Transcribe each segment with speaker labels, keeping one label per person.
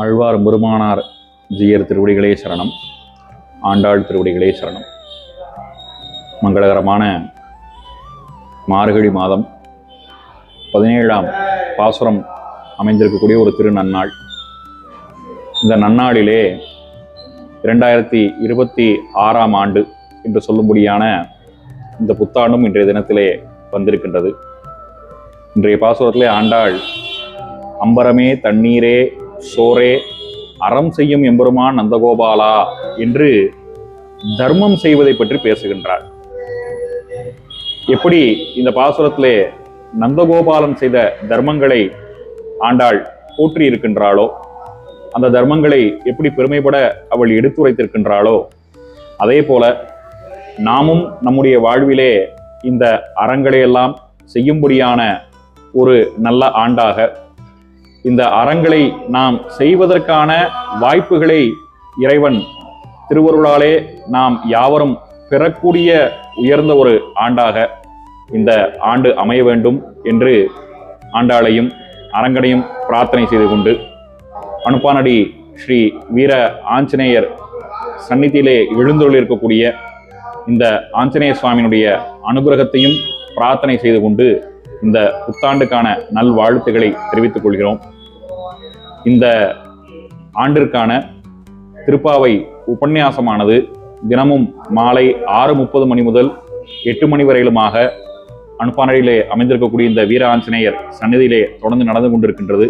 Speaker 1: ஆழ்வார் பெருமானார் ஜீயர் திருவடிகளே சரணம். ஆண்டாள் திருவடிகளே சரணம். மங்களகரமான மார்கழி மாதம் பதினேழாம் பாசுரம் அமைந்திருக்கக்கூடிய ஒரு திரு நன்னாள் இந்த நன்னாளிலே இரண்டாயிரத்தி இருபத்தி ஆறாம் ஆண்டு என்று சொல்லும்படியான இந்த புத்தாண்டும் இன்றைய தினத்திலே வந்திருக்கின்றது. இன்றைய பாசுரத்திலே ஆண்டாள் அம்பரமே தண்ணீரே சோரே அறம் செய்யும் எம்பெருமான் நந்தகோபாலா என்று தர்மம் செய்வதை பற்றி பேசுகின்றார். எப்படி இந்த பாசுரத்திலே நந்தகோபாலன் செய்த தர்மங்களை ஆண்டாள் போற்றி இருக்கின்றாளோ அந்த தர்மங்களை எப்படி பெருமைப்பட அவள் எடுத்துரைத்திருக்கின்றாளோ அதே போல நாமும் நம்முடைய வாழ்விலே இந்த அறங்களையெல்லாம் செய்யும்படியான ஒரு நல்ல ஆண்டாக இந்த அறங்களை நாம் செய்வதற்கான வாய்ப்புகளை இறைவன் திருவருளாலே நாம் யாவரும் பெறக்கூடிய உயர்ந்த ஒரு ஆண்டாக இந்த ஆண்டு அமைய வேண்டும் என்று ஆண்டாளையும் அரங்கனையும் பிரார்த்தனை செய்து கொண்டு அனுப்பானடி ஸ்ரீ வீர ஆஞ்சநேயர் சந்நிதியிலே எழுந்தொழிருக்கக்கூடிய இந்த ஆஞ்சநேய சுவாமியினுடைய அனுகிரகத்தையும் பிரார்த்தனை செய்து கொண்டு இந்த புத்தாண்டுக்கான நல்வாழ்த்துக்களை தெரிவித்துக் கொள்கிறோம். இந்த ஆண்டிற்கான திருப்பாவை உபன்யாசமானது தினமும் மாலை ஆறு முப்பது மணி முதல் எட்டு மணி வரையிலுமாக அனுப்பானடியிலே அமைந்திருக்கக்கூடிய இந்த வீர ஆஞ்சநேயர் சன்னதியிலே தொடர்ந்து நடந்து கொண்டிருக்கின்றது.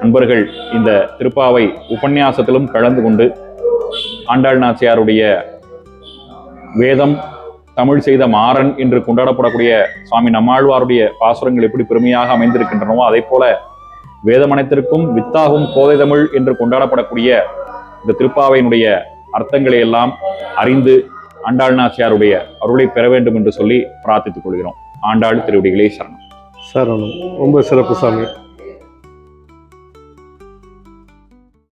Speaker 1: நண்பர்கள் இந்த திருப்பாவை உபன்யாசத்திலும் கலந்து கொண்டு ஆண்டாள் நாச்சியாருடைய வேதம் தமிழ் செய்த மாறன் என்று கொண்டாடப்படக்கூடிய சுவாமி நம்மாழ்வாருடைய பாசுரங்கள் எப்படி பெருமையாக அமைந்திருக்கின்றனவோ அதே போல வேதமனத்திற்கும் வித்தாகும் கோதை தமிழ் என்று கொண்டாடப்படக்கூடிய இந்த திருப்பாவையினுடைய அர்த்தங்களை எல்லாம் அறிந்து ஆண்டாள் நாச்சியாருடைய அருளை பெற வேண்டும் என்று சொல்லி பிரார்த்தித்துக் கொள்கிறோம். ஆண்டாள் திருவடிகளே சரணம்.
Speaker 2: சரணம். ரொம்ப சிறப்பு சாமி